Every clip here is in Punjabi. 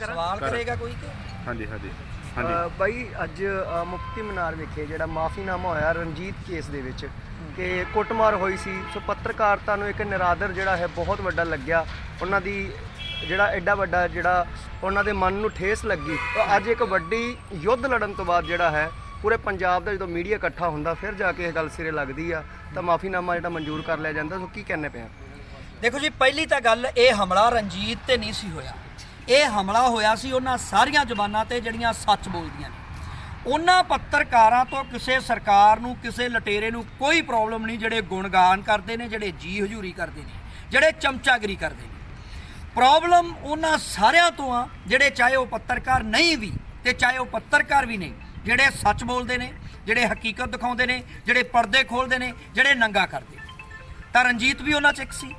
ਸਵਾਲ ਕਰੇਗਾ ਕੋਈ ਕਿ? ਹਾਂਜੀ ਹਾਂਜੀ ਹਾਂਜੀ। ਬਾਈ ਅੱਜ ਅ, ਮੁਕਤੀ ਮਨਾਰ ਵਿਖੇ ਜਿਹੜਾ ਮਾਫੀਨਾਮਾ ਹੋਇਆ ਰਣਜੀਤ ਕੇਸ ਦੇ ਵਿੱਚ ਕਿ ਕੁੱਟਮਾਰ ਹੋਈ ਸੀ। ਸੋ ਪੱਤਰਕਾਰਤਾ ਨੂੰ ਇੱਕ ਨਿਰਾਦਰ ਜਿਹੜਾ ਹੈ ਬਹੁਤ ਵੱਡਾ ਲੱਗਿਆ। ਉਹਨਾਂ ਦੀ ਜਿਹੜਾ ਐਡਾ ਵੱਡਾ ਜਿਹੜਾ ਉਹਨਾਂ ਦੇ ਮਨ ਨੂੰ ਠੇਸ ਲੱਗੀ। ਤਾਂ ਅੱਜ ਇੱਕ ਵੱਡੀ ਯੁੱਧ ਲੜਨ ਤੋਂ ਬਾਅਦ ਜਿਹੜਾ ਹੈ ਪੂਰੇ ਪੰਜਾਬ ਦਾ ਜਦੋਂ ਮੀਡੀਆ ਇਕੱਠਾ ਹੁੰਦਾ ਫਿਰ ਜਾ ਕੇ ਇਹ ਗੱਲ ਸਿਰੇ ਲੱਗਦੀ ਆ। ਤਾਂ ਮਾਫੀਨਾਮਾ ਜਿਹੜਾ ਮਨਜ਼ੂਰ ਕਰ ਲਿਆ ਜਾਂਦਾ। ਸੋ ਕੀ ਕਹਿੰਦੇ ਪਏ ਆ? ਦੇਖੋ ਜੀ ਪਹਿਲੀ ਤਾਂ ਗੱਲ ਇਹ ਹਮਲਾ ਰਣਜੀਤ ਤੇ ਨਹੀਂ ਸੀ ਹੋਇਆ। ਇਹ ਹਮਲਾ ਹੋਇਆ ਸੀ ਉਹਨਾਂ ਸਾਰੀਆਂ ਜ਼ਬਾਨਾਂ ਤੇ ਜਿਹੜੀਆਂ ਸੱਚ ਬੋਲਦੀਆਂ ਨੇ। ਉਹਨਾਂ ਪੱਤਰਕਾਰਾਂ ਤੋਂ ਕਿਸੇ ਸਰਕਾਰ ਨੂੰ, ਕਿਸੇ ਲਟੇਰੇ ਨੂੰ ਕੋਈ ਪ੍ਰੋਬਲਮ ਨਹੀਂ, ਜਿਹੜੇ ਗੁਣਗਾਨ ਕਰਦੇ ਨੇ, ਜਿਹੜੇ ਜੀ ਹਜ਼ੂਰੀ ਕਰਦੇ ਨੇ, ਜਿਹੜੇ ਚਮਚਾਗਰੀ ਕਰਦੇ ਨੇ। ਪ੍ਰੋਬਲਮ ਉਹਨਾਂ ਸਾਰਿਆਂ ਤੋਂ ਆ, ਜਿਹੜੇ ਚਾਹੇ ਉਹ ਪੱਤਰਕਾਰ ਨਹੀਂ ਵੀ ਤੇ ਚਾਹੇ ਉਹ ਪੱਤਰਕਾਰ ਵੀ ਨਹੀਂ, ਜਿਹੜੇ ਸੱਚ ਬੋਲਦੇ ਨੇ, ਜਿਹੜੇ ਹਕੀਕਤ ਦਿਖਾਉਂਦੇ ਨੇ, ਜਿਹੜੇ ਪਰਦੇ ਖੋਲਦੇ ਨੇ, ਜਿਹੜੇ ਨੰਗਾ ਕਰਦੇ ਨੇ। ਤਾਂ ਰਣਜੀਤ ਵੀ ਉਹਨਾਂ ਚ ਇੱਕ ਸੀ।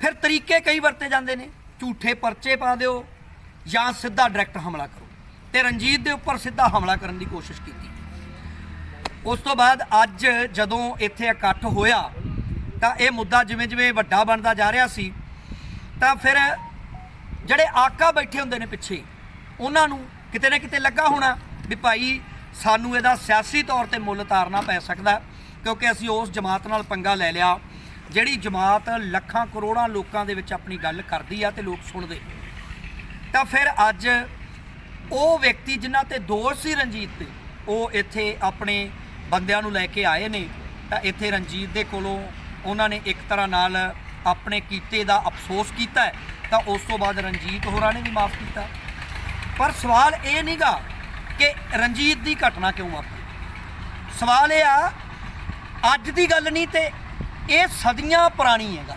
ਫਿਰ ਤਰੀਕੇ ਕਈ ਵਰਤੇ ਜਾਂਦੇ ਨੇ। ਝੂਠੇ ਪਰਚੇ ਪਾ ਦਿਓ ਜਾਂ ਸਿੱਧਾ ਡਾਇਰੈਕਟ ਹਮਲਾ ਕਰੋ। ਤੇ ਰਣਜੀਤ ਦੇ ਉੱਪਰ ਸਿੱਧਾ ਹਮਲਾ ਕਰਨ ਦੀ ਕੋਸ਼ਿਸ਼ ਕੀਤੀ। ਉਸ ਤੋਂ ਬਾਅਦ ਅੱਜ ਜਦੋਂ ਇੱਥੇ ਇਕੱਠ ਹੋਇਆ, ਤਾਂ ਇਹ ਮੁੱਦਾ ਜਿਵੇਂ ਜਿਵੇਂ ਵੱਡਾ ਬਣਦਾ ਜਾ ਰਿਹਾ ਸੀ, ਤਾਂ ਫਿਰ ਜਿਹੜੇ ਆਕਾ ਬੈਠੇ ਹੁੰਦੇ ਨੇ ਪਿੱਛੇ, ਉਹਨਾਂ ਨੂੰ ਕਿਤੇ ਨਾ ਕਿਤੇ ਲੱਗਾ ਹੋਣਾ ਵੀ ਭਾਈ ਸਾਨੂੰ ਇਹਦਾ ਸਿਆਸੀ ਤੌਰ ਤੇ ਮੁੱਲ ਤਾਰਨਾ ਪੈ ਸਕਦਾ, ਕਿਉਂਕਿ ਅਸੀਂ ਉਸ ਜਮਾਤ ਨਾਲ ਪੰਗਾ ਲੈ ਲਿਆ। ਜਿਹੜੀ ਜਮਾਤ ਲੱਖਾਂ ਕਰੋੜਾਂ ਲੋਕਾਂ ਦੇ ਵਿੱਚ ਆਪਣੀ ਗੱਲ ਕਰਦੀ ਆ ਤੇ ਲੋਕ ਸੁਣਦੇ। ਤਾਂ ਫਿਰ ਅੱਜ ਉਹ ਵਿਅਕਤੀ ਜਿਨ੍ਹਾਂ ਤੇ ਦੋਸ਼ ਸੀ ਰਣਜੀਤ ਤੇ, ਉਹ ਇੱਥੇ ਆਪਣੇ ਬੰਦਿਆਂ ਨੂੰ ਲੈ ਕੇ ਆਏ ਨੇ। ਤਾਂ ਇੱਥੇ ਰਣਜੀਤ ਦੇ ਕੋਲੋਂ ਉਹਨਾਂ ਨੇ ਇੱਕ ਤਰ੍ਹਾਂ ਨਾਲ ਆਪਣੇ ਕੀਤੇ ਦਾ ਅਫਸੋਸ ਕੀਤਾ ਤਾਂ ਉਸ ਤੋਂ ਬਾਅਦ ਰਣਜੀਤ ਹੋਰਾਂ ਨੇ ਵੀ ਮਾਫ ਕੀਤਾ। ਪਰ ਸਵਾਲ ਇਹ ਨਹੀਂਗਾ ਕਿ ਰਣਜੀਤ ਦੀ ਘਟਨਾ ਕਿਉਂ ਵਾਪਰੀ? ਸਵਾਲ ਇਹ ਆ, ਅੱਜ ਦੀ ਗੱਲ ਨਹੀਂ ਤੇ ਇਹ ਸਦੀਆਂ ਪੁਰਾਣੀ ਹੈ ਗੱਲ।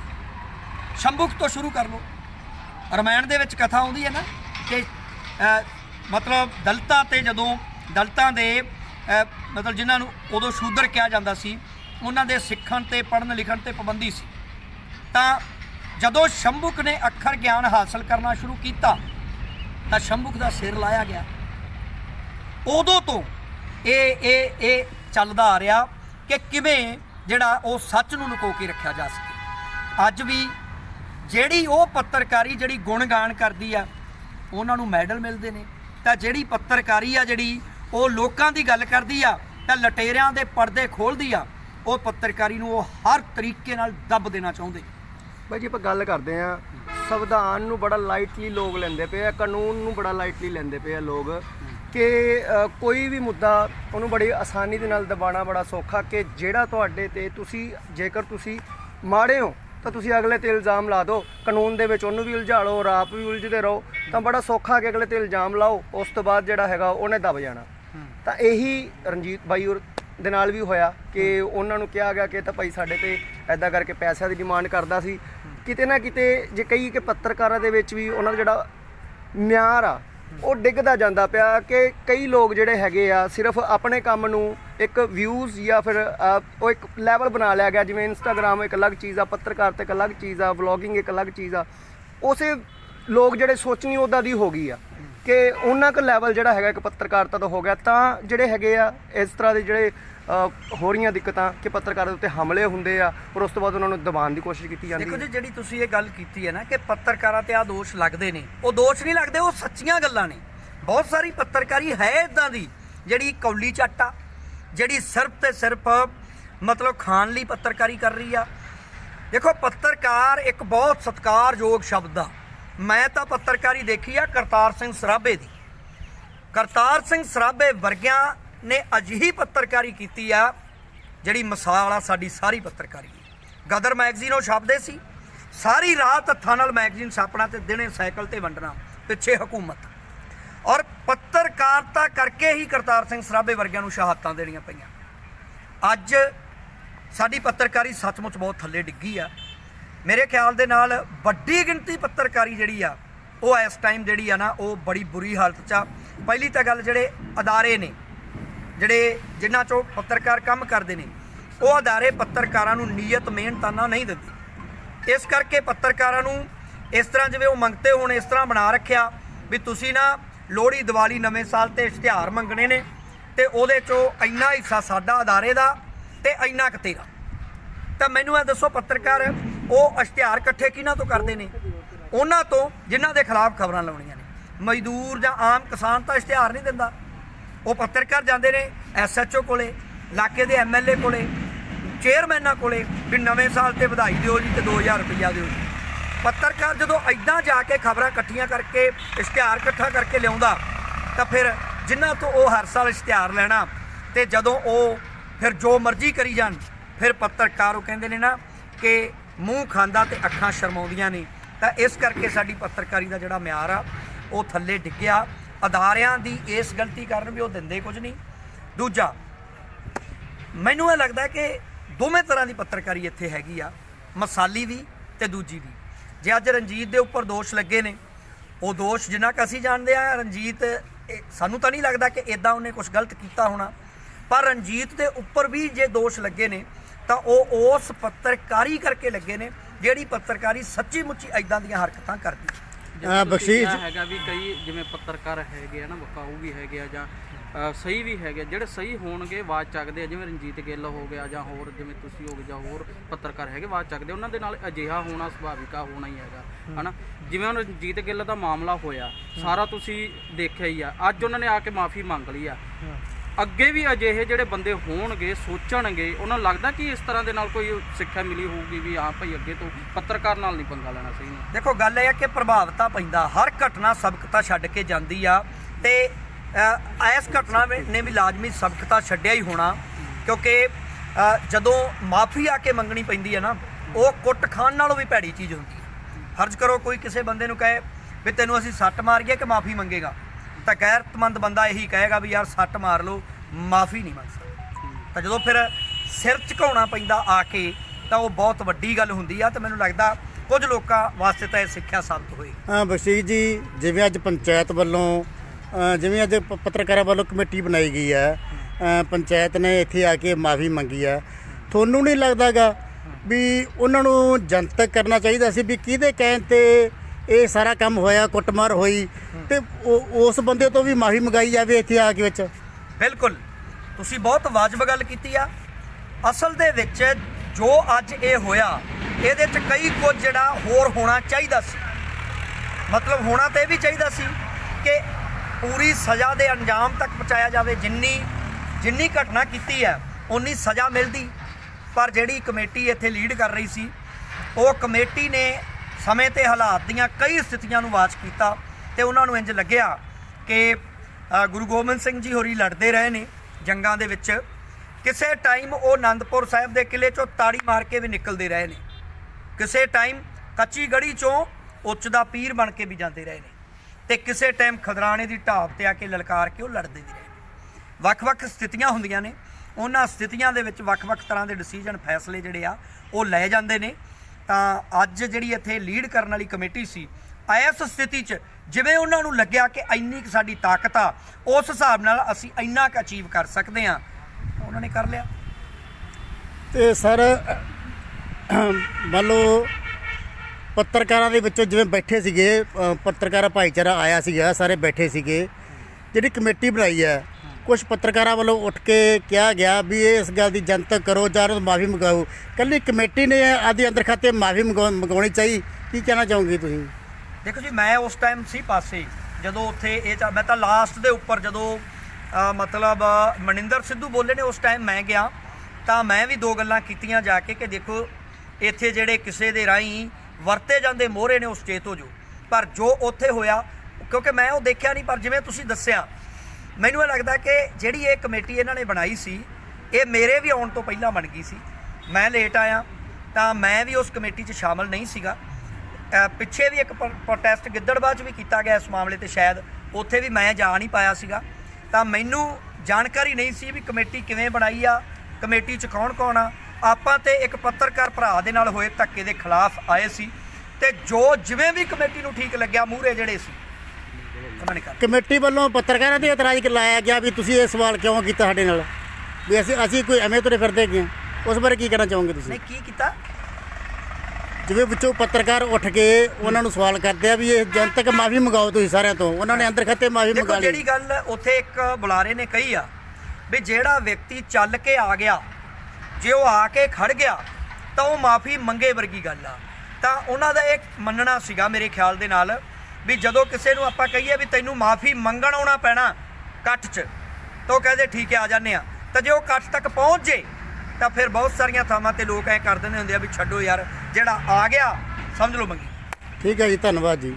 ਸ਼ੰਭੁਕ ਤੋਂ ਸ਼ੁਰੂ ਕਰ ਲਓ। ਰਮਾਇਣ ਦੇ ਵਿੱਚ ਕਥਾ ਆਉਂਦੀ ਹੈ ਨਾ ਕਿ ਮਤਲਬ ਦਲਤਾਂ ਤੇ ਜਦੋਂ ਦਲਤਾਂ ਦੇ ਮਤਲਬ ਜਿਨ੍ਹਾਂ ਨੂੰ ਉਦੋਂ ਸ਼ੂਦਰ ਕਿਹਾ ਜਾਂਦਾ ਸੀ, ਉਹਨਾਂ ਦੇ ਸਿੱਖਣ ਤੇ ਪੜ੍ਹਨ ਲਿਖਣ ਤੇ ਪਾਬੰਦੀ ਸੀ। ਤਾਂ ਜਦੋਂ ਸ਼ੰਭੁਕ ਨੇ ਅੱਖਰ ਗਿਆਨ ਹਾਸਲ ਕਰਨਾ ਸ਼ੁਰੂ ਕੀਤਾ, ਤਾਂ ਸ਼ੰਭੁਕ ਦਾ ਸਿਰ ਲਾਇਆ ਗਿਆ। ਉਦੋਂ ਤੋਂ ਇਹ ਇਹ ਇਹ ਚੱਲਦਾ ਆ ਰਿਹਾ ਕਿ ਕਿਵੇਂ ਜਿਹੜਾ ਉਹ ਸੱਚ ਨੂੰ ਲੁਕੋ ਕੇ ਰੱਖਿਆ ਜਾ ਸਕੇ। ਅੱਜ ਵੀ ਜਿਹੜੀ ਉਹ ਪੱਤਰਕਾਰੀ ਜਿਹੜੀ ਗੁਣਗਾਨ ਕਰਦੀ ਆ, ਉਹਨਾਂ ਨੂੰ ਮੈਡਲ ਮਿਲਦੇ ਨੇ। ਤਾਂ ਜਿਹੜੀ ਪੱਤਰਕਾਰੀ ਆ ਜਿਹੜੀ ਉਹ ਲੋਕਾਂ ਦੀ ਗੱਲ ਕਰਦੀ ਆ, ਤਾਂ ਲਟੇਰਿਆਂ ਦੇ ਪਰਦੇ ਖੋਲਦੀ ਆ, ਉਹ ਪੱਤਰਕਾਰੀ ਨੂੰ ਉਹ ਹਰ ਤਰੀਕੇ ਨਾਲ ਦੱਬ ਦੇਣਾ ਚਾਹੁੰਦੇ। ਬਾਈ ਜੀ ਆਪਾਂ ਗੱਲ ਕਰਦੇ ਆ ਸੰਵਿਧਾਨ ਨੂੰ ਬੜਾ ਲਾਈਟਲੀ ਲੋਕ ਲੈਂਦੇ ਪਏ ਆ, ਕਾਨੂੰਨ ਨੂੰ ਬੜਾ ਲਾਈਟਲੀ ਲੈਂਦੇ ਪਏ ਆ ਲੋਕ। ਕਿ ਕੋਈ ਵੀ ਮੁੱਦਾ ਉਹਨੂੰ ਬੜੀ ਆਸਾਨੀ ਦੇ ਨਾਲ ਦਬਾਉਣਾ ਬੜਾ ਸੌਖਾ ਕਿ ਜਿਹੜਾ ਤੁਹਾਡੇ ਤੇ ਤੁਸੀਂ ਜੇਕਰ ਤੁਸੀਂ ਮਾੜੇ ਹੋ ਤਾਂ ਤੁਸੀਂ ਅਗਲੇ ਤੇ ਇਲਜ਼ਾਮ ਲਾ ਦਿਓ। ਕਾਨੂੰਨ ਦੇ ਵਿੱਚ ਉਹਨੂੰ ਵੀ ਉਲਝਾ ਲਓ ਔਰ ਆਪ ਵੀ ਉਲਝਦੇ ਰਹੋ ਤਾਂ ਬੜਾ ਸੌਖਾ ਕਿ ਅਗਲੇ ਤੇ ਇਲਜ਼ਾਮ ਲਾਓ ਉਸ ਤੋਂ ਬਾਅਦ ਜਿਹੜਾ ਹੈਗਾ ਉਹਨੇ ਦਬ ਜਾਣਾ। ਤਾਂ ਇਹੀ ਰਣਜੀਤ ਬਾਈ ਔਰ ਦੇ ਨਾਲ ਵੀ ਹੋਇਆ ਕਿ ਉਹਨਾਂ ਨੂੰ ਕਿਹਾ ਗਿਆ ਕਿ ਤਾਂ ਭਾਈ ਸਾਡੇ ਤੇ ਐਦਾਂ ਕਰਕੇ ਪੈਸਿਆਂ ਦੀ ਡਿਮਾਂਡ ਕਰਦਾ ਸੀ। ਕਿਤੇ ਨਾ ਕਿਤੇ ਜੇ ਕਈ ਕਿ ਪੱਤਰਕਾਰਾਂ ਦੇ ਵਿੱਚ ਵੀ ਉਹਨਾਂ ਦਾ ਜਿਹੜਾ ਮਿਆਰ ਆ ਉਹ ਡਿੱਗਦਾ ਜਾਂਦਾ ਪਿਆ ਕਿ ਕਈ ਲੋਕ ਜਿਹੜੇ ਹੈਗੇ ਆ ਸਿਰਫ ਆਪਣੇ ਕੰਮ ਨੂੰ ਇੱਕ ਵਿਊਜ਼ ਜਾਂ ਫਿਰ ਉਹ ਇੱਕ ਲੈਵਲ ਬਣਾ ਲਿਆ ਗਿਆ, ਜਿਵੇਂ ਇੰਸਟਾਗ੍ਰam ਇੱਕ ਅਲੱਗ ਚੀਜ਼ ਆ, ਪੱਤਰਕਾਰ 'ਤੇ ਇੱਕ ਅਲੱਗ ਚੀਜ਼ ਆ ਵਲੌਗਿੰਗ ਇੱਕ ਅਲੱਗ ਚੀਜ਼ ਆ, ਉਸੇ ਲੋਕ ਜਿਹੜੇ ਸੋਚਣੀ ਉਹਦਾ ਦੀ ਹੋ ਗਈ ਆ। ਕਿ ਉਹਨਾਂ ਕੁ ਲੈਵਲ ਜਿਹੜਾ ਹੈਗਾ ਇੱਕ ਪੱਤਰਕਾਰਤਾ ਦਾ ਹੋ ਗਿਆ ਤਾਂ ਜਿਹੜੇ ਹੈਗੇ ਆ ਇਸ ਤਰ੍ਹਾਂ ਦੇ ਜਿਹੜੇ ਹੋ ਰਹੀਆਂ ਦਿੱਕਤਾਂ ਕਿ ਪੱਤਰਕਾਰਾਂ ਦੇ ਉੱਤੇ ਹਮਲੇ ਹੁੰਦੇ ਆ ਔਰ ਉਸ ਤੋਂ ਬਾਅਦ ਉਹਨਾਂ ਨੂੰ ਦਬਾਉਣ ਦੀ ਕੋਸ਼ਿਸ਼ ਕੀਤੀ ਜਾਂਦੀ ਦੇਖੋ ਹੈ। ਜੀ ਜਿਹੜੀ ਤੁਸੀਂ ਇਹ ਗੱਲ ਕੀਤੀ ਹੈ ਨਾ ਕਿ ਪੱਤਰਕਾਰਾਂ ਤੇ ਆ ਦੋਸ਼ ਲੱਗਦੇ ਨੇ ਉਹ ਦੋਸ਼ ਨਹੀਂ ਲੱਗਦੇ ਉਹ ਸੱਚੀਆਂ ਗੱਲਾਂ ਨੇ। ਬਹੁਤ ਸਾਰੀ ਪੱਤਰਕਾਰੀ ਹੈ ਇਦਾਂ ਦੀ ਜਿਹੜੀ ਕੌਲੀ ਚਾਟਾ ਜਿਹੜੀ ਸਿਰਫ ਤੇ ਸਿਰਫ ਮਤਲਬ ਖਾਣ ਲਈ ਪੱਤਰਕਾਰੀ ਕਰ ਰਹੀ ਆ। ਦੇਖੋ ਪੱਤਰਕਾਰ ਇੱਕ ਬਹੁਤ ਸਤਿਕਾਰਯੋਗ ਸ਼ਬਦ ਆ। ਮੈਂ ਤਾਂ ਪੱਤਰਕਾਰੀ ਦੇਖੀ ਆ ਕਰਤਾਰ ਸਿੰਘ ਸਰਾਭੇ ਦੀ। ਕਰਤਾਰ ਸਿੰਘ ਸਰਾਭੇ ਵਰਗਿਆਂ ਨੇ ਅਜਿਹੀ ਪੱਤਰਕਾਰੀ ਕੀਤੀ ਆ, ਜਿਹੜੀ ਮਿਸਾਲ ਆ ਸਾਡੀ ਸਾਰੀ ਪੱਤਰਕਾਰੀ। ਗਦਰ ਮੈਗਜ਼ੀਨ ਉਹ ਛਾਪਦੇ ਸੀ। ਸਾਰੀ ਰਾਤ ਹੱਥਾਂ ਨਾਲ ਮੈਗਜ਼ੀਨ ਛਾਪਣਾ ਤੇ ਦਿਨੇ ਸਾਈਕਲ ਤੇ ਵੰਡਣਾ, ਪਿੱਛੇ ਹਕੂਮਤ। ਔਰ ਪੱਤਰਕਾਰਤਾ ਕਰਕੇ ਹੀ ਕਰਤਾਰ ਸਿੰਘ ਸਰਾਭੇ ਵਰਗਿਆਂ ਨੂੰ ਸ਼ਹਾਦਤਾਂ ਦੇਣੀਆਂ ਪਈਆਂ। ਅੱਜ ਸਾਡੀ ਪੱਤਰਕਾਰੀ ਸੱਚਮੁੱਚ ਬਹੁਤ ਥੱਲੇ ਡਿੱਗੀ ਆ। ਮੇਰੇ ਖਿਆਲ ਦੇ ਨਾਲ ਵੱਡੀ ਗਿਣਤੀ ਪੱਤਰਕਾਰੀ ਜਿਹੜੀ ਆ, ਉਹ ਇਸ ਟਾਈਮ ਜਿਹੜੀ ਆ ਨਾ, ਉਹ ਬੜੀ ਬੁਰੀ ਹਾਲਤ 'ਚ ਆ। ਪਹਿਲੀ ਤਾਂ ਗੱਲ ਜਿਹੜੇ ਅਦਾਰੇ ਨੇ, ਜਿਹੜੇ ਜਿਨ੍ਹਾਂ 'ਚੋਂ ਪੱਤਰਕਾਰ ਕੰਮ ਕਰਦੇ ਨੇ, ਉਹ ਅਦਾਰੇ ਪੱਤਰਕਾਰਾਂ ਨੂੰ ਨੀਅਤ, ਮਿਹਨਤਾਨਾ ਨਹੀਂ ਦਿੰਦੇ। ਇਸ ਕਰਕੇ ਪੱਤਰਕਾਰਾਂ ਨੂੰ ਇਸ ਤਰ੍ਹਾਂ ਜਿਵੇਂ ਉਹ ਮੰਗਤੇ ਹੋਣ, ਇਸ ਤਰ੍ਹਾਂ ਬਣਾ ਰੱਖਿਆ ਵੀ ਤੁਸੀਂ ਨਾ ਲੋਹੜੀ, ਦੀਵਾਲੀ, ਨਵੇਂ ਸਾਲ ਤੇ ਇਸ਼ਤਿਹਾਰ ਮੰਗਣੇ ਨੇ ਤੇ ਉਹਦੇ 'ਚੋਂ ਇੰਨਾ ਹਿੱਸਾ ਸਾਡਾ ਅਦਾਰੇ ਦਾ ਤੇ ਇੰਨਾ ਕੁ ਤੇਰਾ। ਤਾਂ ਮੈਨੂੰ ਇਹ ਦੱਸੋ ਪੱਤਰਕਾਰ ਉਹ ਇਸ਼ਤਿਹਾਰ ਇਕੱਠੇ ਕਿਹਨਾਂ ਤੋਂ ਕਰਦੇ ਨੇ? ਉਹਨਾਂ ਤੋਂ ਜਿਨ੍ਹਾਂ ਦੇ ਖਿਲਾਫ ਖਬਰਾਂ ਲਾਉਣੀਆਂ ਨੇ। ਮਜ਼ਦੂਰ ਜਾਂ ਆਮ ਕਿਸਾਨ ਤਾਂ ਇਸ਼ਤਿਹਾਰ ਨਹੀਂ ਦਿੰਦਾ। ਉਹ ਪੱਤਰਕਾਰ ਜਾਂਦੇ ਨੇ ਐਸਐਚਓ ਕੋਲੇ, ਇਲਾਕੇ ਦੇ ਐਮਐਲਏ ਕੋਲੇ, ਚੇਅਰਮੈਨਾਂ ਕੋਲੇ ਵੀ ਨਵੇਂ ਸਾਲ ਤੇ ਵਧਾਈ ਦਿਓ ਜੀ ਤੇ 2000 ਰੁਪਈਆ ਦਿਓ ਜੀ। ਪੱਤਰਕਾਰ ਜਦੋਂ ਐਦਾਂ ਜਾ ਕੇ ਖਬਰਾਂ ਇਕੱਠੀਆਂ ਕਰਕੇ, ਇਸ਼ਤਿਹਾਰ ਇਕੱਠਾ ਕਰਕੇ ਲਿਆਉਂਦਾ, ਤਾਂ ਫਿਰ ਜਿਨ੍ਹਾਂ ਤੋਂ ਉਹ ਹਰ ਸਾਲ ਇਸ਼ਤਿਹਾਰ ਲੈਣਾ ਤੇ ਜਦੋਂ ਉਹ ਫਿਰ ਜੋ ਮਰਜ਼ੀ ਕਰੀ ਜਾਣ, ਫਿਰ ਪੱਤਰਕਾਰ ਉਹ ਕਹਿੰਦੇ ਨੇ ਨਾ ਕਿ ਮੂੰਹ ਖਾਂਦਾ ਤੇ ਅੱਖਾਂ ਸ਼ਰਮਾਉਂਦੀਆਂ ਨੇ। ਤਾਂ ਇਸ ਕਰਕੇ ਸਾਡੀ ਪੱਤਰਕਾਰੀ ਦਾ ਜਿਹੜਾ ਮਿਆਰ ਆ, ਉਹ ਥੱਲੇ ਡਿੱਗਿਆ। ਅਦਾਰਿਆਂ ਦੀ ਇਸ ਗਲਤੀ ਕਾਰਨ ਵੀ ਉਹ ਦਿੰਦੇ ਕੁਝ ਨਹੀਂ। ਦੂਜਾ, ਮੈਨੂੰ ਇਹ ਲੱਗਦਾ ਕਿ ਦੋਵੇਂ ਤਰ੍ਹਾਂ ਦੀ ਪੱਤਰਕਾਰੀ ਇੱਥੇ ਹੈਗੀ ਆ, ਮਸਾਲੀ ਵੀ ਤੇ ਦੂਜੀ ਵੀ। ਜੇ ਅੱਜ ਰਣਜੀਤ ਦੇ ਉੱਪਰ ਦੋਸ਼ ਲੱਗੇ ਨੇ, ਉਹ ਦੋਸ਼ ਜਿੰਨਾ ਕਿ ਅਸੀਂ ਜਾਣਦੇ ਆ, ਰਣਜੀਤ, ਇਹ- ਸਾਨੂੰ ਤਾਂ ਨਹੀਂ ਲੱਗਦਾ ਕਿ ਇਦਾਂ ਉਹਨੇ ਕੁਝ ਗਲਤ ਕੀਤਾ ਹੋਣਾ। ਪਰ ਰਣਜੀਤ ਦੇ ਉੱਪਰ ਵੀ ਜੇ ਦੋਸ਼ ਲੱਗੇ ਨੇ ਤਾਂ ਉਹ ਉਸ ਪੱਤਰਕਾਰੀ ਕਰਕੇ ਲੱਗੇ ਨੇ ਜਿਹੜੀ ਪੱਤਰਕਾਰੀ ਸੱਚੀ ਮੁੱਚੀ ਐਦਾਂ ਦੀਆਂ ਹਰਕਤਾਂ ਕਰਦੀ ਹੈ ਜਿਵੇਂ ਤੁਸੀਂ ਬਖਸ਼ੀਸ਼- ਕਿਹਾ ਹੈਗਾ ਵੀ ਕਈ ਜਿਵੇਂ ਪੱਤਰਕਾਰ ਹੈਗੇ ਆ ਨਾ ਵਕਾਊ ਵੀ ਹੈਗੇ ਆ ਜਾਂ ਸਹੀ ਵੀ ਹੈਗੇ ਆ। ਜਿਹੜੇ ਸਹੀ ਹੋਣਗੇ ਆਵਾਜ਼ ਚੱਕਦੇ ਆ ਜਿਵੇਂ ਰਣਜੀਤ ਗਿੱਲ ਹੋ ਗਿਆ ਜਾਂ ਹੋਰ ਜਿਵੇਂ ਤੁਸੀਂ ਹੋ ਗਏ ਜਾਂ ਹੋਰ ਪੱਤਰਕਾਰ ਹੈਗੇ ਆਵਾਜ਼ ਚੱਕਦੇ ਆ। ਉਹਨਾਂ ਦੇ ਨਾਲ ਅਜਿਹਾ ਹੋਣਾ ਸੁਭਾਵਿਕ ਆ ਹੋਣਾ ਹੀ ਹੈਗਾ ਹਨਾ ਜਿਵੇਂ ਹੁਣ ਰਣਜੀਤ ਗਿੱਲ ਦਾ ਮਾਮਲਾ ਹੋਇਆ ਸਾਰਾ ਤੁਸੀਂ ਦੇਖਿਆ ਹੀ ਆ ਅੱਜ ਉਹਨਾਂ ਨੇ ਆ ਕੇ ਮਾਫੀ ਮੰਗ ਲਈ ਆ ਅੱਗੇ ਵੀ ਅਜਿਹੇ ਜਿਹੜੇ ਬੰਦੇ ਹੋਣਗੇ, ਸੋਚਣਗੇ, ਉਹਨਾਂ ਨੂੰ ਲੱਗਦਾ ਕਿ ਇਸ ਤਰ੍ਹਾਂ ਦੇ ਨਾਲ ਕੋਈ ਸਿੱਖਿਆ ਮਿਲੀ ਹੋਊਗੀ ਵੀ ਹਾਂ ਭਾਈ ਅੱਗੇ ਤੋਂ ਪੱਤਰਕਾਰ ਨਾਲ ਨਹੀਂ ਪੰਗਾ ਲੈਣਾ ਸਹੀ ਨਹੀਂ। ਦੇਖੋ, ਗੱਲ ਇਹ ਹੈ ਕਿ ਪ੍ਰਭਾਵ ਤਾਂ ਪੈਂਦਾ, ਹਰ ਘਟਨਾ ਸਬਕ ਤਾਂ ਛੱਡ ਕੇ ਜਾਂਦੀ ਆ ਤੇ ਇਸ ਘਟਨਾ ਨੇ ਵੀ ਲਾਜ਼ਮੀ ਸਬਕ ਤਾਂ ਛੱਡਿਆ ਹੀ ਹੋਣਾ, ਕਿਉਂਕਿ ਜਦੋਂ ਮਾਫੀ ਆ ਕੇ ਮੰਗਣੀ ਪੈਂਦੀ ਹੈ ਨਾ, ਉਹ ਕੁੱਟ ਖਾਣ ਨਾਲੋਂ ਵੀ ਭੈੜੀ ਚੀਜ਼ ਹੁੰਦੀ ਹੈ ਫਰਜ਼ ਕਰੋ ਕੋਈ ਕਿਸੇ ਬੰਦੇ ਨੂੰ ਕਹੇ ਵੀ ਤੈਨੂੰ ਅਸੀਂ ਸੱਟ ਮਾਰੀਏ ਕਿ ਮਾਫੀ ਮੰਗੇਗਾ। ਤਾਂ ਗੈਰਤਮੰਦ ਬੰਦਾ ਇਹੀ ਕਹੇਗਾ ਵੀ ਯਾਰ ਸੱਟ ਮਾਰ ਲਓ, ਮਾਫੀ ਨਹੀਂ ਮੰਗ ਸਕਦਾ। ਤਾਂ ਜਦੋਂ ਫਿਰ ਸਿਰ ਝੁਕਾਉਣਾ ਪੈਂਦਾ ਆ ਕੇ, ਤਾਂ ਉਹ ਬਹੁਤ ਵੱਡੀ ਗੱਲ ਹੁੰਦੀ ਆ ਤੇ ਮੈਨੂੰ ਲੱਗਦਾ ਕੁਝ ਲੋਕਾਂ ਵਾਸਤੇ ਤਾਂ ਇਹ ਸਿੱਖਿਆ ਸਾਬਤ ਹੋਈ ਹਾਂ ਬਖਸ਼ੀਸ਼ ਜੀ, ਜਿਵੇਂ ਅੱਜ ਪੰਚਾਇਤ ਵੱਲੋਂ ਜਿਵੇਂ ਅੱਜ ਪ- ਪੱਤਰਕਾਰਾਂ ਵੱਲੋਂ ਕਮੇਟੀ ਬਣਾਈ ਗਈ ਹੈ ਪੰਚਾਇਤ ਨੇ ਇੱਥੇ ਆ ਕੇ ਮਾਫੀ ਮੰਗੀ ਹੈ। ਤੁਹਾਨੂੰ ਨਹੀਂ ਲੱਗਦਾਗਾ ਵੀ ਉਹਨਾਂ ਨੂੰ ਜਨਤਕ ਕਰਨਾ ਚਾਹੀਦਾ ਸੀ ਵੀ ਕਿਹਦੇ ਕਹਿਣ ਤੇ ਇਹ ਸਾਰਾ ਕੰਮ ਹੋਇਆ, ਕੁੱਟਮਾਰ ਹੋਈ ਤੇ ਉਹ- ਉਸ ਬੰਦੇ ਤੋਂ ਵੀ ਮਾਫੀ ਮੰਗਾਈ ਜਾਵੇ ਇੱਥੇ ਆ ਕੇ ਵਿੱਚ। ਬਿਲਕੁਲ। ਤੁਸੀਂ ਬਹੁਤ ਵਾਜਬ ਗੱਲ ਕੀਤੀ ਆ। ਅਸਲ ਦੇ ਵਿੱਚ ਜੋ ਅੱਜ ਇਹ ਹੋਇਆ, ਇਹਦੇ 'ਚ ਕਈ ਕੁਝ ਜਿਹੜਾ ਹੋਰ ਹੋਣਾ ਚਾਹੀਦਾ ਸੀ। ਮਤਲਬ ਹੋਣਾ ਤੇ ਇਹ ਵੀ ਚਾਹੀਦਾ ਸੀ ਕਿ ਪੂਰੀ ਸਜ਼ਾ ਦੇ ਅੰਜਾਮ ਤੱਕ ਪਹੁੰਚਾਇਆ ਜਾਵੇ। ਜਿੰਨੀ ਜਿੰਨੀ ਘਟਨਾ ਕੀਤੀ ਹੈ ਉਨੀ ਸਜ਼ਾ ਮਿਲਦੀ। ਪਰ ਜਿਹੜੀ ਕਮੇਟੀ ਇੱਥੇ ਲੀਡ ਕਰ ਰਹੀ ਸੀ, ਉਹ ਕਮੇਟੀ ਨੇ ਸਮੇਂ ਤੇ ਹਾਲਾਤ ਦੀਆਂ ਕਈ ਸਥਿਤੀਆਂ ਨੂੰ ਵਾਚ ਕੀਤਾ। ਤੇ ਉਹਨਾਂ ਨੂੰ ਇੰਜ ਲੱਗਿਆ ਕਿ ਗੁਰੂ ਗੋਬਿੰਦ ਸਿੰਘ ਜੀ ਹੋਰੀ ਲੜਦੇ ਰਹੇ ਨੇ ਜੰਗਾਂ ਦੇ ਵਿੱਚ। ਕਿਸੇ ਟਾਈਮ ਉਹ ਆਨੰਦਪੁਰ ਸਾਹਿਬ ਦੇ ਕਿਲੇ ਚੋਂ ਤਾੜੀ ਮਾਰ ਕੇ ਵੀ ਨਿਕਲਦੇ ਰਹੇ ਨੇ। ਕਿਸੇ ਟਾਈਮ ਕੱਚੀ ਗੜੀ ਚੋਂ ਉੱਚ ਦਾ ਪੀਰ ਬਣ ਕੇ ਵੀ ਜਾਂਦੇ ਰਹੇ ਨੇ। ਤੇ ਕਿਸੇ ਟਾਈਮ ਖਦਰਾਣੇ ਦੀ ਢਾਬ ਤੇ ਆ ਕੇ ਲਲਕਾਰ ਕੇ ਉਹ ਲੜਦੇ ਵੀ ਰਹੇ ਨੇ। ਵੱਖ-ਵੱਖ ਸਥਿਤੀਆਂ ਹੁੰਦੀਆਂ ਨੇ। ਉਹਨਾਂ ਸਥਿਤੀਆਂ ਦੇ ਵਿੱਚ ਵੱਖ-ਵੱਖ ਤਰ੍ਹਾਂ ਦੇ ਡਿਸੀਜਨ ਫੈਸਲੇ ਜਿਹੜੇ ਆ, ਉਹ ਲਏ ਜਾਂਦੇ ਨੇ। ਤਾਂ ਅੱਜ ਜਿਹੜੀ ਇੱਥੇ ਲੀਡ ਕਰਨ ਵਾਲੀ ਕਮੇਟੀ ਸੀ ਇਸ ਸਥਿਤੀ 'ਚ, ਜਿਵੇਂ ਉਹਨਾਂ ਨੂੰ ਲੱਗਿਆ ਕਿ ਇੰਨੀ ਕੁ ਸਾਡੀ ਤਾਕਤ ਆ, ਉਸ ਹਿਸਾਬ ਨਾਲ ਅਸੀਂ ਇੰਨਾ ਕੁ ਅਚੀਵ ਕਰ ਸਕਦੇ ਆ ਉਹਨਾਂ ਨੇ ਕਰ ਲਿਆ। ਤੇ ਸਰ, ਮੰਨ ਲਓ, ਪੱਤਰਕਾਰਾਂ ਦੇ ਵਿੱਚੋਂ ਜਿਵੇਂ ਬੈਠੇ ਸੀਗੇ ਪੱਤਰਕਾਰ ਭਾਈਚਾਰਾ ਆਇਆ ਸੀਗਾ, ਸਾਰੇ ਬੈਠੇ ਸੀਗੇ, ਜਿਹੜੀ ਕਮੇਟੀ ਬਣਾਈ ਹੈ ਕੁਝ ਪੱਤਰਕਾਰਾਂ ਵੱਲੋਂ ਉੱਠ ਕੇ ਕਿਹਾ ਗਿਆ ਵੀ ਇਹ ਇਸ ਗੱਲ ਦੀ ਜਨਤਕ ਕਰੋ ਜਾਂ ਉਹ ਮਾਫੀ ਮੰਗਾਓ। ਕੱਲੀ ਕਮੇਟੀ ਨੇ ਆਦੀ ਅੰਦਰ ਖਾਤੇ ਮਾਫੀ ਮੰਗਾਉਣੀ ਚਾਹੀ, ਕੀ ਕਹਿਣਾ ਚਾਹੋਗੇ ਤੁਸੀਂ? ਦੇਖੋ ਜੀ, ਮੈਂ ਉਸ ਟਾਈਮ ਸੀ ਪਾਸੇ, ਜਦੋਂ ਉੱਥੇ ਇਹ ਚਾ- ਮੈਂ ਤਾਂ ਲਾਸਟ ਦੇ ਉੱਪਰ ਜਦੋਂ ਮਤਲਬ, ਮਨਿੰਦਰ ਸਿੱਧੂ ਬੋਲੇ ਨੇ ਉਸ ਟਾਈਮ ਮੈਂ ਗਿਆ, ਤਾਂ ਮੈਂ ਵੀ ਦੋ ਗੱਲਾਂ ਕੀਤੀਆਂ ਜਾ ਕੇ ਕਿ ਦੇਖੋ, ਇੱਥੇ ਜਿਹੜੇ ਕਿਸੇ ਦੇ ਰਾਹੀਂ ਵਰਤੇ ਜਾਂਦੇ ਮੋਹਰੇ ਨੇ ਉਸ ਚੇਤ ਹੋ ਜੋ। ਪਰ ਜੋ ਉੱਥੇ ਹੋਇਆ, ਕਿਉਂਕਿ ਮੈਂ ਉਹ ਦੇਖਿਆ ਨਹੀਂ, ਪਰ ਜਿਵੇਂ ਤੁਸੀਂ ਦੱਸਿਆ, ਮੈਨੂੰ ਇਹ ਲੱਗਦਾ ਕਿ ਜਿਹੜੀ ਇਹ ਕਮੇਟੀ ਇਹਨਾਂ ਨੇ ਬਣਾਈ ਸੀ, ਇਹ ਮੇਰੇ ਵੀ ਆਉਣ ਤੋਂ ਪਹਿਲਾਂ ਬਣ ਗਈ ਸੀ। ਮੈਂ ਲੇਟ ਆਇਆ, ਤਾਂ ਮੈਂ ਵੀ ਉਸ ਕਮੇਟੀ 'ਚ ਸ਼ਾਮਲ ਨਹੀਂ ਸੀਗਾ। ਪਿੱਛੇ ਵੀ ਇੱਕ ਪ੍ਰੋਟੈਸਟ ਗਿੱਦੜਬਾਹ 'ਚ ਵੀ ਕੀਤਾ ਗਿਆ ਇਸ ਮਾਮਲੇ ਤੇ ਸ਼ਾਇਦ। ਉੱਥੇ ਵੀ ਮੈਂ ਜਾ ਨਹੀਂ ਪਾਇਆ ਸੀਗਾ। ਤਾਂ ਮੈਨੂੰ ਜਾਣਕਾਰੀ ਨਹੀਂ ਸੀ ਵੀ ਕਮੇਟੀ ਕਿਵੇਂ ਬਣਾਈ ਆ ਕਮੇਟੀ 'ਚ ਕੌਣ ਕੌਣ ਆ। ਆਪਾਂ ਤੇ ਇੱਕ ਪੱਤਰਕਾਰ ਭਰਾ ਦੇ ਨਾਲ ਹੋਏ ਧੱਕੇ ਦੇ ਖਿਲਾਫ ਆਏ ਸੀ। ਤੇ ਜੋ ਜਿਵੇਂ ਵੀ ਕਮੇਟੀ ਨੂੰ ਠੀਕ ਲੱਗਿਆ ਮੂਹਰੇ ਜਿਹੜੇ ਸੀ। ਉਹਨਾਂ ਨੇ ਕਰ ਕਮੇਟੀ ਵੱਲੋਂ ਪੱਤਰਕਾਰਾਂ ਤੇ ਇਤਰਾਜ਼ ਲਾਇਆ ਗਿਆ ਵੀ ਤੁਸੀਂ ਇਹ ਸਵਾਲ ਕਿਉਂ ਕੀਤਾ ਸਾਡੇ ਨਾਲ? ਵੀ ਅਸੀਂ ਅਸੀਂ ਕੋਈ ਐਵੇਂ ਤੁਰੇ ਫਿਰਦੇ ਗਏ ਉਸ ਬਾਰੇ ਕੀ ਕਹਿਣਾ ਚਾਹੋਗੇ ਤੁਸੀਂ? ਨਹੀਂ ਕੀ ਕੀਤਾ? ਜਿਵੇਂ ਵਿੱਚੋਂ ਪੱਤਰਕਾਰ ਉੱਠ ਕੇ ਉਹਨਾਂ ਨੂੰ ਸਵਾਲ ਕਰਦੇ ਆ ਵੀ ਇਹ ਜਨਤਕ ਮਾਫੀ ਮੰਗਾਓ ਤੁਸੀਂ ਸਾਰਿਆਂ ਤੋਂ। ਉਹਨਾਂ ਨੇ ਅੰਦਰ ਖੱਤੇ ਮਾਫੀ ਮੰਗਾ ਲਈ। ਜਿਹੜੀ ਗੱਲ ਉੱਥੇ ਇੱਕ ਬੁਲਾਰੇ ਨੇ ਕਹੀ ਆ ਵੀ ਜਿਹੜਾ ਵਿਅਕਤੀ ਚੱਲ ਕੇ ਆ ਗਿਆ ਜੇ ਉਹ ਆ ਕੇ ਖੜ ਗਿਆ ਤਾਂ ਉਹ ਮਾਫੀ ਮੰਗੇ ਵਰਗੀ ਗੱਲ ਆ। ਤਾਂ ਉਹਨਾਂ ਦਾ ਇੱਕ ਮੰਨਣਾ ਸੀਗਾ ਮੇਰੇ ਖਿਆਲ ਦੇ ਨਾਲ ਵੀ ਜਦੋਂ ਕਿਸੇ ਨੂੰ ਆਪਾਂ ਕਹੀਏ ਵੀ ਤੈਨੂੰ ਮਾਫੀ ਮੰਗਣ ਆਉਣਾ ਪੈਣਾ ਇਕੱਠ 'ਚ ਤਾਂ ਉਹ ਕਹਿੰਦੇ ਠੀਕ ਹੈ ਆ ਜਾਂਦੇ ਆ। ਤਾਂ ਜੇ ਉਹ ਇਕੱਠ ਤੱਕ ਪਹੁੰਚ ਜੇ ਤਾਂ ਫਿਰ ਬਹੁਤ ਸਾਰੀਆਂ ਥਾਵਾਂ ਤੇ ਲੋਕ ਐ ਕਰ ਦਿੰਦੇ ਹੁੰਦੇ ਆ ਵੀ ਛੱਡੋ ਯਾਰ ਜਿਹੜਾ ਆ ਗਿਆ ਸਮਝ ਲਓ ਮੰਗੀ। ਠੀਕ ਹੈ ਜੀ ਧੰਨਵਾਦ ਜੀ।